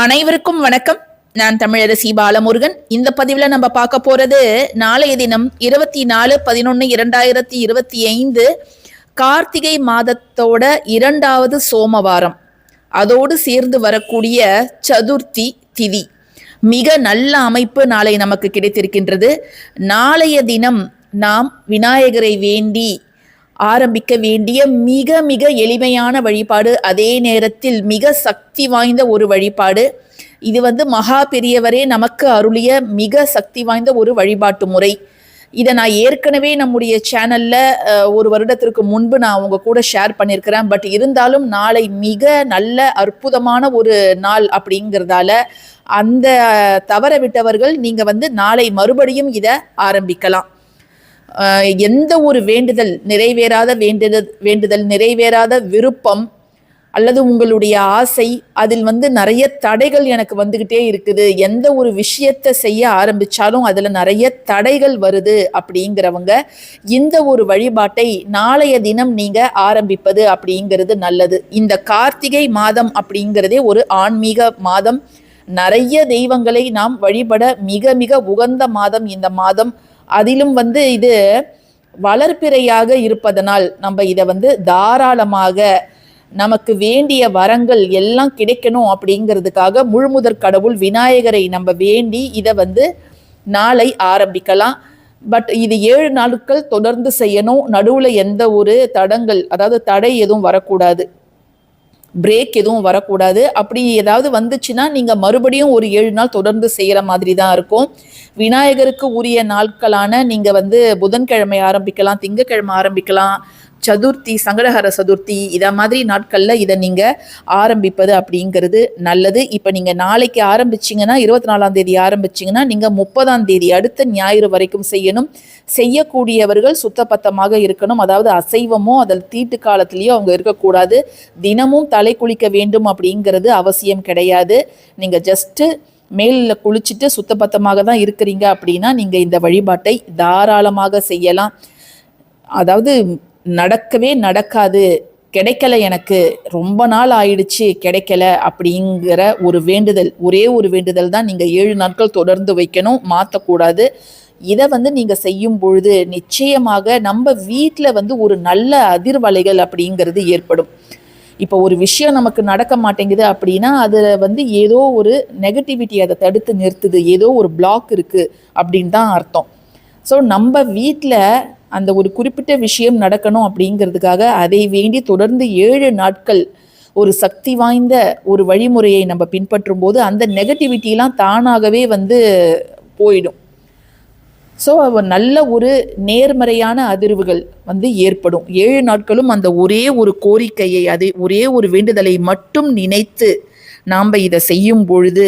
அனைவருக்கும் வணக்கம். நான் தமிழரசி பாலமுருகன். இந்த பதிவில் நம்ம பார்க்க போறது நாளைய தினம் இருபத்தி நாலு பதினொன்று இரண்டாயிரத்தி இருபத்தி ஐந்து கார்த்திகை மாதத்தோட இரண்டாவது சோமவாரம். அதோடு சேர்ந்து வரக்கூடிய சதுர்த்தி திதி. மிக நல்ல அமைப்பு நாளை நமக்கு கிடைத்திருக்கின்றது. நாளைய தினம் நாம் விநாயகரை வேண்டி ஆரம்பிக்க வேண்டிய மிக மிக எளிமையான வழிபாடு. அதே நேரத்தில் மிக சக்தி வாய்ந்த ஒரு வழிபாடு. இது வந்து மகா பெரியவரே நமக்கு அருளிய மிக சக்தி வாய்ந்த ஒரு வழிபாட்டு முறை. இதை நான் ஏற்கனவே நம்முடைய சேனல்ல ஒரு வருடத்திற்கு முன்பு நான் உங்க கூட ஷேர் பண்ணியிருக்கிறேன் பட் இருந்தாலும் நாளை மிக நல்ல அற்புதமான ஒரு நாள் அப்படிங்கிறதால அந்த தவற விட்டவர்கள் நீங்க வந்து நாளை மறுபடியும் இதை ஆரம்பிக்கலாம். எந்த ஒரு வேண்டுதல் நிறைவேறாத வேண்டுதல் வேண்டுதல் நிறைவேறாத விருப்பம் அல்லது உங்களுடைய ஆசை அதில் வந்து நிறைய தடைகள் எனக்கு வந்துகிட்டே இருக்குது. எந்த ஒரு விஷயத்தை செய்ய ஆரம்பிச்சாலும் அதில் நிறைய தடைகள் வருது அப்படிங்கிறவங்க இந்த ஒரு வழிபாட்டை நாளைய தினம் நீங்கள் ஆரம்பிப்பது அப்படிங்கிறது நல்லது. இந்த கார்த்திகை மாதம் அப்படிங்கிறதே ஒரு ஆன்மீக மாதம். நிறைய தெய்வங்களை நாம் வழிபட மிக மிக உகந்த மாதம் இந்த மாதம். அதிலும் வந்து இது வளர்ப்பிறையாக இருப்பதனால் நம்ம இதை வந்து தாராளமாக நமக்கு வேண்டிய வரங்கள் எல்லாம் கிடைக்கணும் அப்படிங்கிறதுக்காக முழுமுதற் கடவுள் விநாயகரை நம்ம வேண்டி இதை வந்து நாளை ஆரம்பிக்கலாம். பட் இது ஏழு நாட்கள் தொடர்ந்து செய்யணும். நடுவில் எந்த ஒரு தடங்கள் அதாவது தடை எதுவும் வரக்கூடாது. பிரேக் எதுவும் வரக்கூடாது. அப்படி ஏதாவது வந்துச்சுன்னா நீங்க மறுபடியும் ஒரு ஏழு நாள் தொடர்ந்து செய்யற மாதிரி தான் இருக்கும். விநாயகருக்கு உரிய நாட்களான நீங்க வந்து புதன்கிழமை ஆரம்பிக்கலாம் திங்கக்கிழமை ஆரம்பிக்கலாம். சதுர்த்தி சங்கடஹர சதுர்த்தி இதை மாதிரி நாட்களில் இதை நீங்கள் ஆரம்பிப்பது அப்படிங்கிறது நல்லது. இப்போ நீங்கள் நாளைக்கு ஆரம்பிச்சீங்கன்னா இருபத்தி நாலாம் தேதி ஆரம்பிச்சீங்கன்னா நீங்கள் முப்பதாம் தேதி அடுத்த ஞாயிறு வரைக்கும் செய்யணும். செய்யக்கூடியவர்கள் சுத்தபத்தமாக இருக்கணும். அதாவது அசைவமோ அதில் தீட்டு காலத்திலையோ அவங்க இருக்கக்கூடாது. தினமும் தலை குளிக்க வேண்டும் அப்படிங்கிறது அவசியம் கிடையாது. நீங்கள் ஜஸ்ட்டு மேலில் குளிச்சுட்டு சுத்தபத்தமாக தான் இருக்கிறீங்க அப்படின்னா நீங்கள் இந்த வழிபாட்டை தாராளமாக செய்யலாம். அதாவது நடக்கவே நடக்காது. கிடைக்கல எனக்கு. ரொம்ப நாள் ஆயிடுச்சு. கிடைக்கல அப்படிங்கிற ஒரு வேண்டுதல். ஒரே ஒரு வேண்டுதல் தான் நீங்கள் ஏழு நாட்கள் தொடர்ந்து வைக்கணும். மாற்றக்கூடாது இதை வந்து நீங்கள் செய்யும் பொழுது நிச்சயமாக நம்ம வீட்டில் வந்து ஒரு நல்ல அதிர்வலைகள் அப்படிங்கிறது ஏற்படும். இப்போ ஒரு விஷயம் நமக்கு நடக்க மாட்டேங்குது அப்படின்னா அதில் வந்து ஏதோ ஒரு நெகட்டிவிட்டி அதை தடுத்து நிறுத்துது. ஏதோ ஒரு பிளாக் இருக்குது அப்படின்னு தான் அர்த்தம். ஸோ நம்ம வீட்டில் அந்த ஒரு குறிப்பிட்ட விஷயம் நடக்கணும் அப்படிங்கிறதுக்காக அதை வேண்டி தொடர்ந்து ஏழு நாட்கள் ஒரு சக்தி வாய்ந்த ஒரு வழிமுறையை நம்ம பின்பற்றும் போது அந்த நெகட்டிவிட்டிலாம் தானாகவே வந்து போயிடும். ஸோ நல்ல ஒரு நேர்மறையான அதிர்வுகள் வந்து ஏற்படும். ஏழு நாட்களும் அந்த ஒரே ஒரு கோரிக்கையை அதை ஒரே ஒரு வேண்டுதலை மட்டும் நினைத்து நாம் இதை செய்யும் பொழுது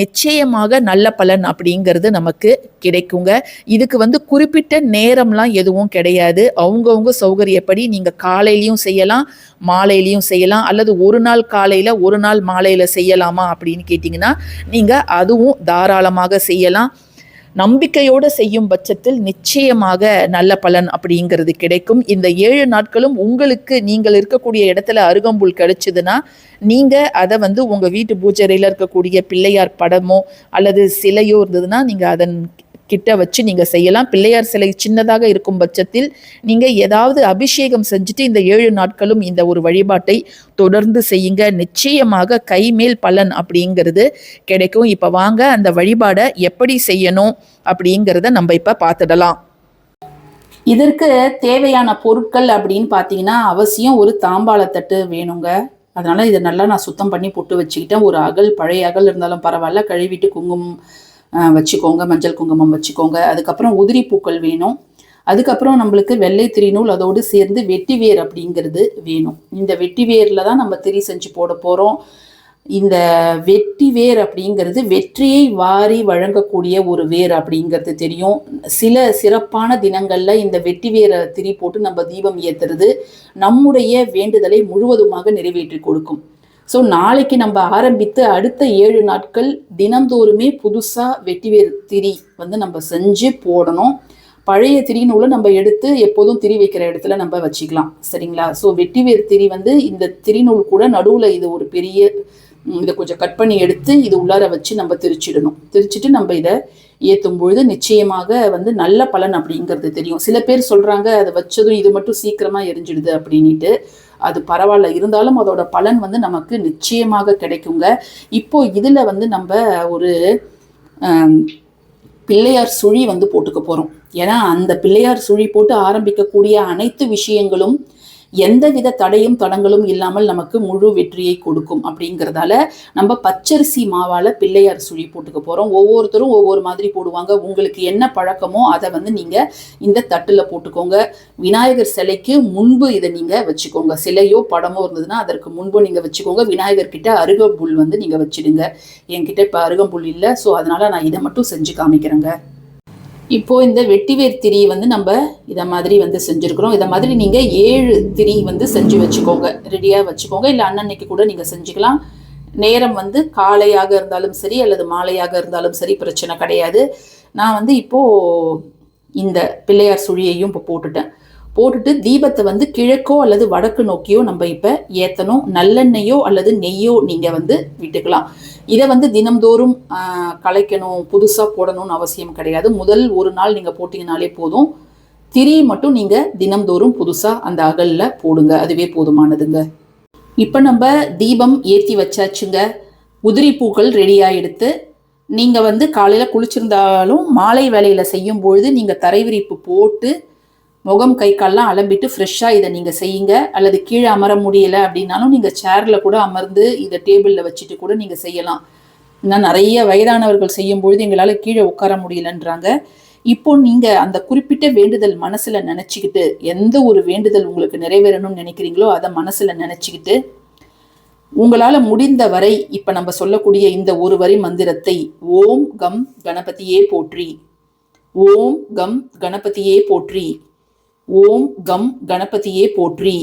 நிச்சயமாக நல்ல பலன் அப்படிங்கிறது நமக்கு கிடைக்குங்க. இதுக்கு வந்து குறிப்பிட்ட நேரம்லாம் எதுவும் கிடையாது. அவங்கவுங்க சௌகரியப்படி நீங்கள் காலையிலையும் செய்யலாம் மாலையிலையும் செய்யலாம் அல்லது ஒரு நாள் காலையில் ஒரு நாள் மாலையில் செய்யலாமா அப்படின்னு கேட்டிங்கன்னா நீங்கள் அதுவும் தாராளமாக செய்யலாம். நம்பிக்கையோடு செய்யும் பட்சத்தில் நிச்சயமாக நல்ல பலன் அப்படிங்கிறது கிடைக்கும். இந்த ஏழு நாட்களும் உங்களுக்கு நீங்கள் இருக்கக்கூடிய இடத்துல அருகம்புல் கிடைச்சதுன்னா நீங்கள் அதை வந்து உங்கள் வீட்டு பூஜரையில் இருக்கக்கூடிய பிள்ளையார் படமோ அல்லது சிலையோ இருந்ததுன்னா நீங்கள் அதன் கிட்ட வச்சு நீங்க செய்யலாம். பிள்ளையார் சிலை சின்னதாக இருக்கும் பட்சத்தில் நீங்க ஏதாவது அபிஷேகம் செஞ்சுட்டு இந்த ஏழு நாட்களும் இந்த ஒரு வழிபாட்டை தொடர்ந்து செய்யுங்க. நிச்சயமாக கைமேல் பலன் அப்படிங்கிறது கிடைக்கும். இப்ப வாங்க அந்த வழிபாடை எப்படி செய்யணும் அப்படிங்கிறத நம்ம இப்ப பார்த்துடலாம். இதற்கு தேவையான பொருட்கள் அப்படின்னு பார்த்தீங்கன்னா அவசியம் ஒரு தாம்பாளத்தட்டு வேணுங்க. அதனால இதை நல்லா நான் சுத்தம் பண்ணி போட்டு வச்சுக்கிட்டேன். ஒரு அகல் பழைய அகல் இருந்தாலும் பரவாயில்ல. கழுவிட்டு குங்குமம் வச்சுக்கோங்க மஞ்சள் குங்குமம் வச்சுக்கோங்க. அதுக்கப்புறம் உதிரி பூக்கள் வேணும். அதுக்கப்புறம் நம்மளுக்கு வெள்ளை திரிநூல் அதோடு சேர்ந்து வெட்டிவேர் அப்படிங்கிறது வேணும். இந்த வெட்டி வேரில் தான் நம்ம திரி செஞ்சு போட போகிறோம் இந்த வெட்டி வேர் அப்படிங்கிறது வெற்றியை வாரி வழங்கக்கூடிய ஒரு வேர் அப்படிங்கிறது தெரியும். சில சிறப்பான தினங்களில் இந்த வெட்டி வேரை திரி போட்டு நம்ம தீபம் ஏத்துறது நம்முடைய வேண்டுதலை முழுவதுமாக நிறைவேற்றி கொடுக்கும். ஸோ நாளைக்கு நம்ம ஆரம்பித்து அடுத்த ஏழு நாட்கள் தினந்தோறுமே புதுசாக வெட்டிவேர் திரி வந்து நம்ம செஞ்சு போடணும். பழைய திரிநூலை நம்ம எடுத்து எப்போதும் திரி வைக்கிற இடத்துல நம்ம வச்சுக்கலாம். சரிங்களா? ஸோ வெட்டிவேர் திரி வந்து இந்த திரிநூல் கூட நடுவில் இது ஒரு பெரிய இதை கொஞ்சம் கட் பண்ணி எடுத்து இது உள்ளார வச்சு நம்ம திரிச்சிடணும். திரிச்சிட்டு நம்ம இதை ஏற்றும் பொழுது நிச்சயமாக வந்து நல்ல பலன் அப்படிங்கிறது தெரியும். சில பேர் சொல்கிறாங்க அதை வச்சதும் இது மட்டும் சீக்கிரமாக எரிஞ்சிடுது அப்படின்ட்டு அது பரவாயில்ல. இருந்தாலும் அதோட பலன் வந்து நமக்கு நிச்சயமாக கிடைக்குங்க. இப்போ இதில் வந்து நம்ம ஒரு பிள்ளையார் சுழி வந்து போட்டுக்க போகிறோம் ஏன்னா அந்த பிள்ளையார் சுழி போட்டு ஆரம்பிக்கக்கூடிய அனைத்து விஷயங்களும் எந்தவித தடையும் தடங்களும் இல்லாமல் நமக்கு முழு வெற்றியை கொடுக்கும் அப்படிங்கிறதால நம்ம பச்சரிசி மாவால் பிள்ளையார் சுழி போட்டுக்க போகிறோம் ஒவ்வொருத்தரும் ஒவ்வொரு மாதிரி போடுவாங்க. உங்களுக்கு என்ன பழக்கமோ அதை வந்து நீங்கள் இந்த தட்டில் போட்டுக்கோங்க. விநாயகர் சிலைக்கு முன்பு இதை நீங்கள் வச்சுக்கோங்க. சிலையோ படமோ இருந்ததுன்னா அதற்கு முன்பு நீங்கள் வச்சுக்கோங்க. விநாயகர்கிட்ட அருகம்புல் வந்து நீங்கள் வச்சிடுங்க. என்கிட்ட இப்போ அருகம்புல் இல்லை. ஸோ அதனால் நான் இதை மட்டும் செஞ்சு காமிக்கிறேங்க. இப்போ இந்த வெட்டிவேர் திரி வந்து நம்ம இதை மாதிரி வந்து செஞ்சுருக்குறோம். இதை மாதிரி நீங்கள் ஏழு திரி வந்து செஞ்சு வச்சுக்கோங்க. ரெடியாக வச்சுக்கோங்க. இல்லை அன்னன்னைக்கு கூட நீங்கள் செஞ்சுக்கலாம். நேரம் வந்து காலையாக இருந்தாலும் சரி அல்லது மாலையாக இருந்தாலும் சரி பிரச்சனை கிடையாது. நான் வந்து இப்போது இந்த பிள்ளையார் சுழியையும் இப்போ போட்டுட்டேன். போட்டுட்டு தீபத்தை வந்து கிழக்கோ அல்லது வடக்கு நோக்கியோ நம்ம இப்போ ஏற்றணும் நல்லெண்ணெயோ அல்லது நெய்யோ நீங்கள் வந்து விட்டுக்கலாம். இதை வந்து தினம்தோறும் கலைக்கணும் புதுசாக போடணும்னு அவசியம் கிடையாது. முதல் ஒரு நாள் நீங்கள் போட்டிங்கனாலே போதும். திரி மட்டும் நீங்கள் தினம்தோறும் புதுசாக அந்த அகலில் போடுங்க. அதுவே போதுமானதுங்க. இப்போ நம்ம தீபம் ஏற்றி வச்சாச்சுங்க. உதிரி பூக்கள் ரெடியாக எடுத்து நீங்கள் வந்து காலையில் குளிச்சிருந்தாலும் மாலை வேலையில் செய்யும் பொழுது நீங்கள் தரை விரிப்பு போட்டு முகம் கை கால்லாம் அலம்பிட்டு ஃப்ரெஷ்ஷாக இதை நீங்கள் செய்யுங்க. அல்லது கீழே அமர முடியல அப்படின்னாலும் நீங்கள் சேரில் கூட அமர்ந்து இதை டேபிளில் வச்சுட்டு கூட நீங்கள் செய்யலாம். இன்னும் நிறைய வயதானவர்கள் செய்யும் பொழுது எங்களால் கீழே உட்கார முடியலன்றாங்க. இப்போ நீங்கள் அந்த குறிப்பிட்ட வேண்டுதல் மனசில் நினச்சிக்கிட்டு எந்த ஒரு வேண்டுதல் உங்களுக்கு நிறைவேறணும்னு நினைக்கிறீங்களோ அதை மனசில் நினச்சிக்கிட்டு உங்களால் முடிந்த வரை இப்போ நம்ம சொல்லக்கூடிய இந்த ஒரு வரி மந்திரத்தை ஓம் கம் கணபதியே போற்றி. ஓம் கம் கணபதியே போற்றி. ஓம் கம் கணபதியே போற்றி.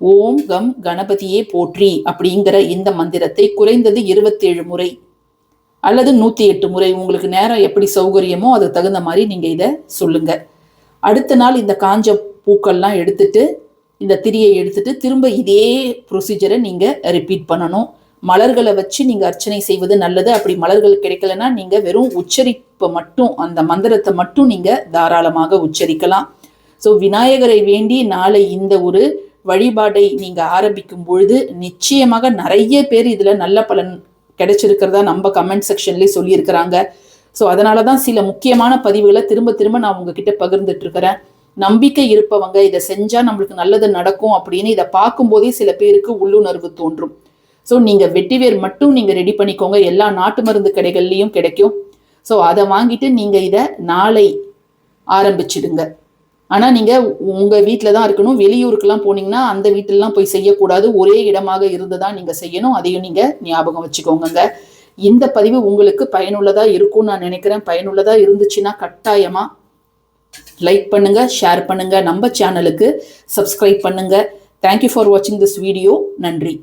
ஓம் கம் கணபதியே போற்றி அப்படிங்கிற இந்த மந்திரத்தை குறைந்தது இருபத்தேழு முறை அல்லது நூற்றி எட்டு முறை உங்களுக்கு நேரம் எப்படி சௌகரியமோ அதுக்கு தகுந்த மாதிரி நீங்கள் இதை சொல்லுங்க. அடுத்த நாள் இந்த காஞ்ச பூக்கள்லாம் எடுத்துட்டு இந்த திரியை எடுத்துட்டு திரும்ப இதே ப்ரொசீஜரை நீங்கள் ரிப்பீட் பண்ணணும். மலர்களை வச்சு நீங்கள் அர்ச்சனை செய்வது நல்லது. அப்படி மலர்கள் கிடைக்கலன்னா நீங்கள் வெறும் உச்சரிப்பை மட்டும் அந்த மந்திரத்தை மட்டும் நீங்கள் தாராளமாக உச்சரிக்கலாம். ஸோ விநாயகரை வேண்டி நாளை இந்த ஒரு வழிபாடை நீங்கள் ஆரம்பிக்கும் பொழுது நிச்சயமாக நிறைய பேர் இதில் நல்ல பலன் கிடைச்சிருக்கிறதா நம்ம கமெண்ட் செக்ஷன்லேயே சொல்லியிருக்கிறாங்க. ஸோ அதனால தான் சில முக்கியமான பதிவுகளை திரும்ப திரும்ப நான் உங்ககிட்ட பகிர்ந்துட்டு இருக்கிறேன். நம்பிக்கை இருப்பவங்க இதை செஞ்சால் நம்மளுக்கு நல்லது நடக்கும் அப்படின்னு இதை பார்க்கும்போதே சில பேருக்கு உள்ளுணர்வு தோன்றும். ஸோ நீங்கள் வெட்டிவேர் மட்டும் நீங்கள் ரெடி பண்ணிக்கோங்க. எல்லா நாட்டு மருந்து கடைகள்லையும் கிடைக்கும். ஸோ அதை வாங்கிட்டு நீங்கள் இதை நாளை ஆரம்பிச்சிடுங்க. ஆனால் நீங்கள் உங்கள் வீட்டில் தான் இருக்கணும். வெளியூருக்கெல்லாம் போனீங்கன்னா அந்த வீட்டிலலாம் போய் செய்யக்கூடாது. ஒரே இடமாக இருந்து தான் நீங்கள் செய்யணும். அதையும் நீங்கள் ஞாபகம் வச்சுக்கோங்க இந்த பதிவு உங்களுக்கு பயனுள்ளதாக இருக்கும்னு நான் நினைக்கிறேன். பயனுள்ளதாக இருந்துச்சுன்னா கட்டாயமாக லைக் பண்ணுங்க ஷேர் பண்ணுங்க. நம்ம சேனலுக்கு சப்ஸ்கிரைப் பண்ணுங்க. தேங்க்யூ ஃபார் வாட்சிங் திஸ் வீடியோ நன்றி.